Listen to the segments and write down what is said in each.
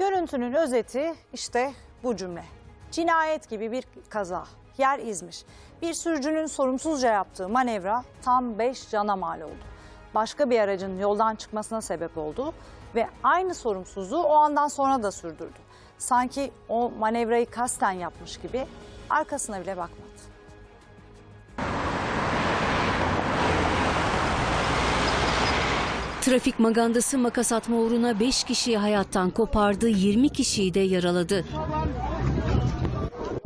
Görüntünün özeti işte bu cümle. Cinayet gibi bir kaza. Yer İzmir. Bir sürücünün sorumsuzca yaptığı manevra tam 5 cana mal oldu. Başka bir aracın yoldan çıkmasına sebep oldu ve aynı sorumsuzluğu o andan sonra da sürdürdü. Sanki o manevrayı kasten yapmış gibi arkasına bile bakmadı. Trafik magandası makas atma uğruna 5 kişiyi hayattan kopardı, 20 kişiyi de yaraladı.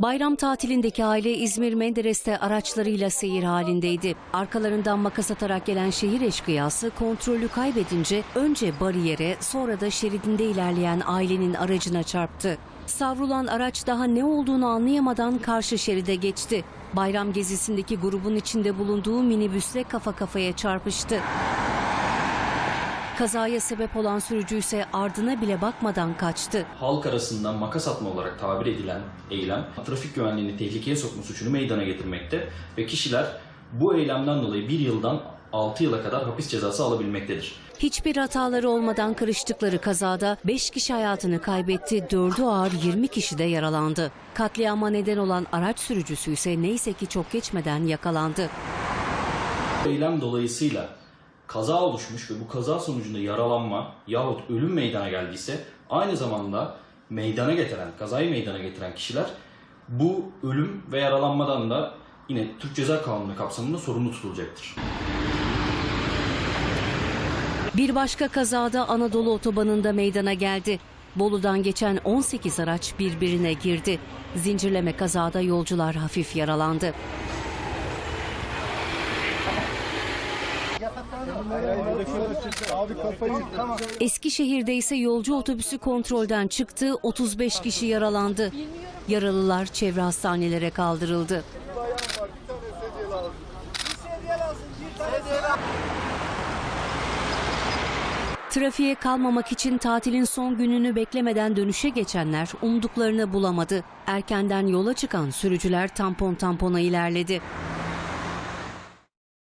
Bayram tatilindeki aile İzmir Menderes'te araçlarıyla seyir halindeydi. Arkalarından makas atarak gelen şehir eşkıyası kontrolü kaybedince önce bariyere sonra da şeridinde ilerleyen ailenin aracına çarptı. Savrulan araç daha ne olduğunu anlayamadan karşı şeride geçti. Bayram gezisindeki grubun içinde bulunduğu minibüsle kafa kafaya çarpıştı. Kazaya sebep olan sürücü ise ardına bile bakmadan kaçtı. halk arasında makas atma olarak tabir edilen eylem trafik güvenliğini tehlikeye sokma suçunu meydana getirmekte ve kişiler bu eylemden dolayı bir yıldan 6 yıla kadar hapis cezası alabilmektedir. Hiçbir hataları olmadan karıştıkları kazada 5 kişi hayatını kaybetti, 4'ü ağır 20 kişi de yaralandı. Katliama neden olan araç sürücüsü ise neyse ki çok geçmeden yakalandı. Eylem dolayısıyla kaza oluşmuş ve bu kaza sonucunda yaralanma yahut ölüm meydana geldiyse aynı zamanda meydana getiren, kazayı meydana getiren kişiler bu ölüm ve yaralanmadan da yine Türk Ceza Kanunu kapsamında sorumlu tutulacaktır. Bir başka kazada Anadolu otobanında meydana geldi. Bolu'dan geçen 18 araç birbirine girdi. Zincirleme kazada yolcular hafif yaralandı. Eskişehir'de ise yolcu otobüsü kontrolden çıktı, 35 kişi yaralandı. Yaralılar çevre hastanelere kaldırıldı. Trafiğe kalmamak için tatilin son gününü beklemeden dönüşe geçenler umduklarını bulamadı. Erkenden yola çıkan sürücüler tampon tampona ilerledi.